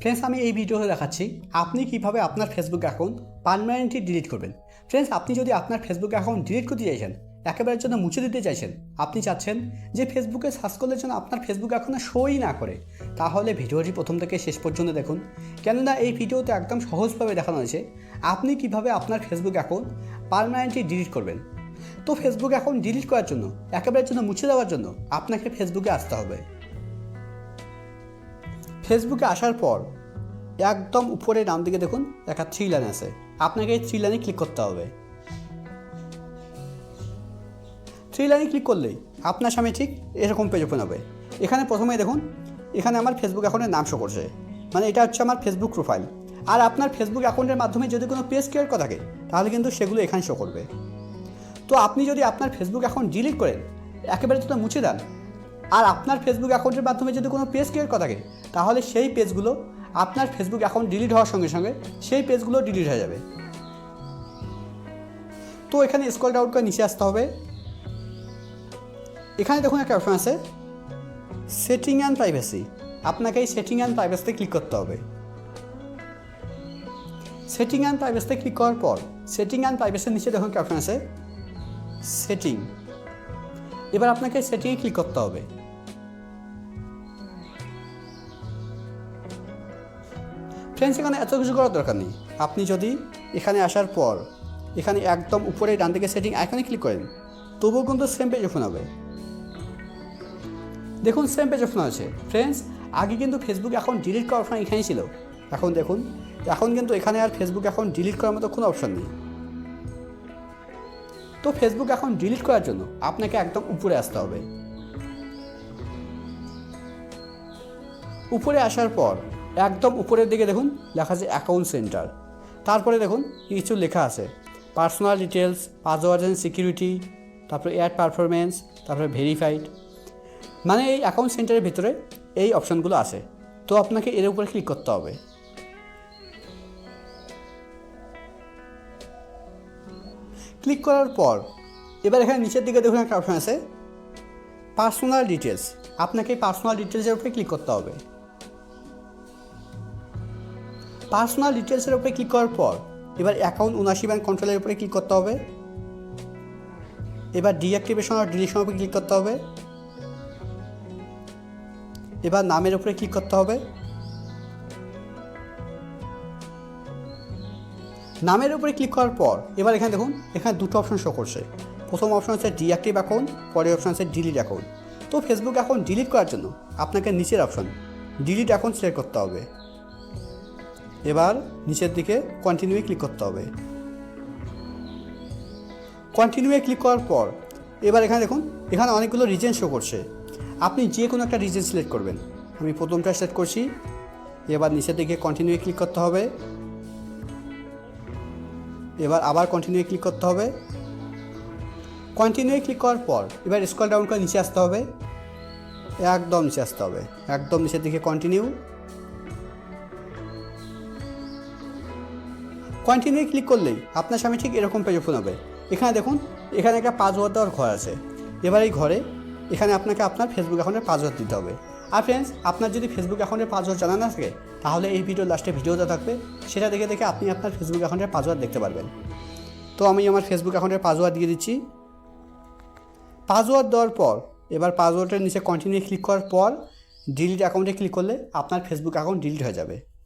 Friends আমি এই ভিডিওতে দেখাচ্ছি আপনি কীভাবে আপনার ফেসবুক অ্যাকাউন্ট পারমানেন্টলি ডিলিট করবেন। ফ্রেন্ডস আপনি যদি আপনার ফেসবুক অ্যাকাউন্ট ডিলিট করতে চাইছেন, একেবারের জন্য মুছে দিতে চাইছেন, আপনি চাচ্ছেন যে ফেসবুকে সার্চ করলে যেন আপনার ফেসবুক অ্যাকাউন্ট শোই না করে, তাহলে ভিডিওটি প্রথম থেকে শেষ পর্যন্ত দেখুন। কেননা এই ভিডিওতে একদম সহজভাবে দেখানো হয়েছে আপনি কীভাবে আপনার ফেসবুক অ্যাকাউন্ট পারমানেন্টলি ডিলিট করবেন। তো ফেসবুক অ্যাকাউন্ট ডিলিট করার জন্য, একেবারের জন্য মুছে দেওয়ার জন্য আপনাকে ফেসবুকে আসতে হবে। ফেসবুকে আসার পর একদম উপরে ডান দিকে দেখুন একটা থ্রি লাইন আছে। আপনাকে এই থ্রি লাইনে ক্লিক করতে হবে। থ্রি লাইনে ক্লিক করলেই আপনার সামনে ঠিক এরকম পেজ ওপেন হবে। এখানে প্রথমে দেখুন, এখানে আমার ফেসবুক অ্যাকাউন্টের নাম শো করছে। মানে এটা হচ্ছে আমার ফেসবুক প্রোফাইল আর আপনার ফেসবুক অ্যাকাউন্টের মাধ্যমে যদি কোনো পেজ ক্রিয়েট করা থাকে, তাহলে কিন্তু সেগুলো এখানে শো করবে। তো আপনি যদি আপনার ফেসবুক অ্যাকাউন্ট ডিলিট করেন, একেবারে যদি মুছে দেন আর আপনার ফেসবুক অ্যাকাউন্টের মাধ্যমে যদি কোনো পেজ ক্রিয়েট করা থাকে, তাহলে সেই পেজগুলো আপনার ফেসবুক অ্যাকাউন্ট ডিলিট হওয়ার সঙ্গে সঙ্গে সেই পেজগুলো ডিলিট হয়ে যাবে। তো এখানে স্কল ডাউট করে নিচে আসতে হবে। এখানে দেখুন একটা অপশন আছে সেটিং অ্যান্ড প্রাইভেসি আপনাকে এই সেটিং অ্যান্ড প্রাইভেসিতে ক্লিক করতে হবে। সেটিং অ্যান্ড প্রাইভেসিতে ক্লিক করার পর সেটিং অ্যান্ড প্রাইভেসির নিচে দেখুন একটা অপশন আছে সেটিং এবার আপনাকে সেটিংয়ে ক্লিক করতে হবে। ফ্রেন্ডস এখানে এত কিছু করার দরকার নেই। আপনি যদি এখানে আসার পর এখানে একদম উপরে ডান দিকে সেটিং এখানে ক্লিক করেন, তবুও কিন্তু সেম পেজ ওপেন হবে। দেখুন সেম পেজ ওপেন আছে ফ্রেন্ডস আগে কিন্তু ফেসবুক এখন ডিলিট করার অপশন এখানেই ছিল। এখন দেখুন, এখন কিন্তু এখানে আর ফেসবুক এখন ডিলিট করার মতো কোনো অপশন নেই। তো ফেসবুক এখন ডিলিট করার জন্য আপনাকে একদম উপরে আসতে হবে। উপরে আসার পর একদম উপরের দিকে দেখুন, লেখা আছে অ্যাকাউন্ট সেন্টার তারপরে দেখুন, কিছু লেখা আছে। Personal details password and security তারপরে এয়ার পারফরমেন্স তারপরে ভেরিফাইড মানে এই অ্যাকাউন্ট সেন্টারের ভিতরে এই অপশানগুলো আছে। তো আপনাকে এর উপরে ক্লিক করতে হবে। ক্লিক করার পর, এবার এখানে নিচের দিকে দেখুন একটা অপশন আছে। পার্সোনাল ডিটেলস আপনাকে পার্সোনাল ডিটেলসের উপরে ক্লিক করতে হবে। পার্সোনাল ডিটেলসের উপরে ক্লিক করার পর, এবার অ্যাকাউন্ট উনাশি ব্যাংক কন্ট্রোলের উপরে ক্লিক করতে হবে। এবার ডিঅ্যাক্টিভেশন আর ডিলিশনের উপরে ক্লিক করতে হবে। এবার নামের উপরে ক্লিক করতে হবে। নামের উপরে ক্লিক করার পর, এবার এখানে দেখুন, এখানে দুটো অপশন শো করছে। প্রথম অপশন হচ্ছে ডিঅ্যাক্টিভ অ্যাকাউন্ট পরের অপশন হচ্ছে ডিলিট অ্যাকাউন্ট তো ফেসবুক অ্যাকাউন্ট ডিলিট করার জন্য আপনাকে নিচের অপশন ডিলিট অ্যাকাউন্ট সিলেক্ট করতে হবে। এবার নিচের দিকে কন্টিনিউয়ে ক্লিক করতে হবে। কন্টিনিউয়ে ক্লিক করার পর, এবার এখানে দেখুন, এখানে অনেকগুলো রিজেন শো করছে। আপনি যে কোনো একটা রিজন সিলেক্ট করবেন। আমি প্রথমটা সিলেক্ট করছি, এবার নিচের দিকে কন্টিনিউয়ে ক্লিক করতে হবে। এবার আবার কন্টিনিউয়ে ক্লিক করতে হবে। কন্টিনিউয়ে ক্লিক করার পর, এবার স্কল ডাউন করে নিচে আসতে হবে। একদম নিচে আসতে হবে। একদম নিচের দিকে কন্টিনিউ কন্টিনিউ ক্লিক করলেই আপনার সামনে ঠিক এরকম পেজ ওপেন হবে। এখানে দেখুন, এখানে একটা পাসওয়ার্ড দেওয়ার ঘর আছে। এবার এই ঘরে এখানে আপনাকে আপনার ফেসবুক অ্যাকাউন্টের পাসওয়ার্ড দিতে হবে। আর ফ্রেন্ডস আপনার যদি ফেসবুক অ্যাকাউন্টের পাসওয়ার্ড জানা না থাকে, তাহলে এই ভিডিও লাস্টে ভিডিওটা থাকবে। সেটা দেখে দেখে আপনি আপনার ফেসবুক অ্যাকাউন্টের পাসওয়ার্ড দেখতে পারবেন। তো আমি আমার ফেসবুক অ্যাকাউন্টের পাসওয়ার্ড দিয়ে দিচ্ছি। পাসওয়ার্ড দেওয়ার পর, এবার পাসওয়ার্ডের নিচে কন্টিনিউ ক্লিক করার পর ডিলিট অ্যাকাউন্টে ক্লিক করলে আপনার ফেসবুক অ্যাকাউন্ট ডিলিট হয়ে যাবে।